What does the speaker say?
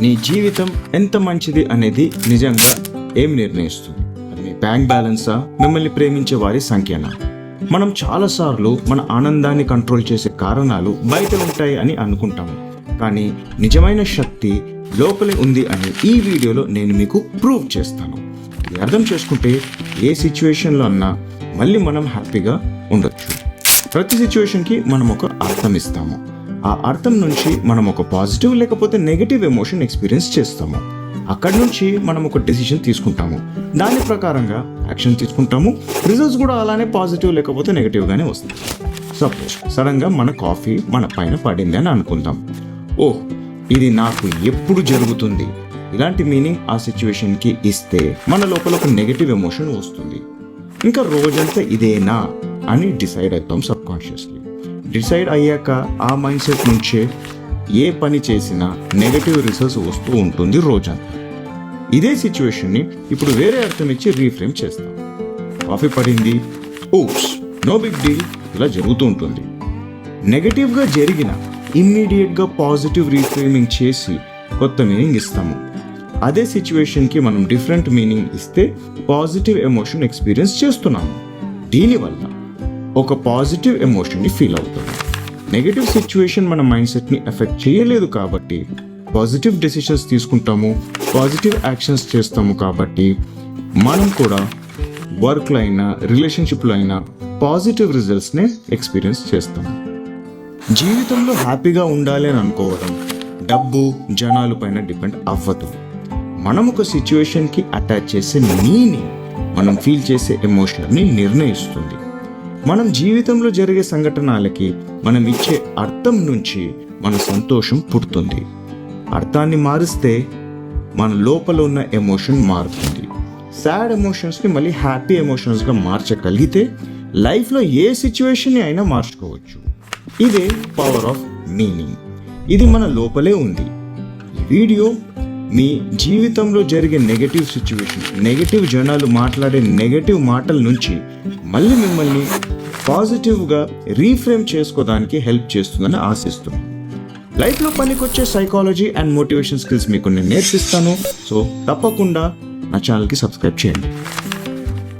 నీ జీవితం ఎంత మంచిది అనేది నిజంగా ఏం నిర్ణయిస్తుంది? అది మీ బ్యాంక్ బ్యాలెన్సా? మిమ్మల్ని ప్రేమించే వారి సంఖ్యనా? మనం చాలాసార్లు మన ఆనందాన్ని కంట్రోల్ చేసే కారణాలు బయట ఉంటాయి అని అనుకుంటాము. కానీ నిజమైన శక్తి లోపలే ఉంది అని ఈ వీడియోలో నేను మీకు ప్రూవ్ చేస్తాను. ఇది అర్థం చేసుకుంటే ఏ సిచ్యువేషన్లో అన్నా మళ్ళీ మనం హ్యాపీగా ఉండొచ్చు. ప్రతి సిచ్యువేషన్కి మనం ఒక అర్థం ఇస్తాము. ఆ అర్థం నుంచి మనం ఒక పాజిటివ్ లేకపోతే నెగిటివ్ ఎమోషన్ ఎక్స్పీరియన్స్ చేస్తాము. అక్కడి నుంచి మనం ఒక డెసిషన్ తీసుకుంటాము. దాని ప్రకారంగా యాక్షన్ తీసుకుంటాము. రిజల్ట్స్ కూడా అలానే పాజిటివ్ లేకపోతే నెగిటివ్గానే వస్తాయి. సపోజ్ సడన్గా మన కాఫీ మన పైన పడింది అని అనుకుందాం. ఓహ్ ఇది నాకు ఎప్పుడు జరుగుతుంది? ఇలాంటి మీనింగ్ ఆ సిచ్యువేషన్కి ఇస్తే మన లోపల ఒక నెగిటివ్ ఎమోషన్ వస్తుంది. ఇంకా రోజంతా ఇదేనా అని డిసైడ్ అవుతాం సబ్కాన్షియస్లీ. డిసైడ్ అయ్యాక ఆ మైండ్ సెట్ నుంచే ఏ పని చేసినా నెగటివ్ రిసల్ట్స్ వస్తూ ఉంటుంది రోజంతా ఇదే సిచ్యువేషన్ని ఇప్పుడు వేరే అర్థం ఇచ్చి రీఫ్రేమ్ చేస్తాం. కాఫీ పడింది. ఓప్స్ నో బిగ్ డీల్ ఇలా జరుగుతూ ఉంటుంది. నెగటివ్గా జరిగిన ఇమ్మీడియట్గా పాజిటివ్ రీఫ్రేమింగ్ చేసి కొత్త మీనింగ్ ఇస్తాము. అదే సిచ్యువేషన్కి మనం డిఫరెంట్ మీనింగ్ ఇస్తే పాజిటివ్ ఎమోషన్ ఎక్స్పీరియన్స్ చేస్తున్నాము. దీనివల్ల ఒక పాజిటివ్ ఎమోషన్ని ఫీల్ అవుతుంది. నెగటివ్ సిచ్యువేషన్ మన మైండ్ సెట్ని ఎఫెక్ట్ చేయలేదు కాబట్టి పాజిటివ్ డెసిషన్స్ తీసుకుంటాము పాజిటివ్ యాక్షన్స్ చేస్తాము కాబట్టి మనం కూడా వర్క్లో అయినా రిలేషన్షిప్లో అయినా పాజిటివ్ రిజల్ట్స్నే ఎక్స్పీరియన్స్ చేస్తాం. జీవితంలో హ్యాపీగా ఉండాలి అని అనుకోవడం డబ్బు జనాలు పైన డిపెండ్ అవ్వదు. మనం ఒక సిచ్యువేషన్కి అటాచ్ చేసే మీనింగ్ మనం ఫీల్ చేసే ఎమోషన్ని నిర్ణయిస్తుంది. మనం జీవితంలో జరిగే సంఘటనలకి మనం ఇచ్చే అర్థం నుంచి మన సంతోషం పుడుతుంది. అర్థాన్ని మారిస్తే మన లోపల ఉన్న ఎమోషన్ మారుతుంది. సాడ్ ఎమోషన్స్ని మళ్ళీ హ్యాపీ ఎమోషన్స్గా మార్చగలిగితే లైఫ్లో ఏ సిచ్యువేషన్ని అయినా మార్చుకోవచ్చు. ఇదే పవర్ ఆఫ్ మీనింగ్. ఇది మన లోపలే ఉంది. వీడియో మీ జీవితంలో జరిగే నెగటివ్ సిచ్యువేషన్ నెగటివ్ జనాలు మాట్లాడే నెగటివ్ మాటల నుంచి మళ్ళీ మిమ్మల్ని పాజిటివ్గా రీఫ్రేమ్ చేసుకోవడానికి హెల్ప్ చేస్తుందని ఆశిస్తున్నాను లైఫ్లో పనికొచ్చే సైకాలజీ అండ్ మోటివేషన్ స్కిల్స్ మీకు నేను నేర్పిస్తాను. సో తప్పకుండా నా ఛానల్కి సబ్స్క్రైబ్ చేయండి.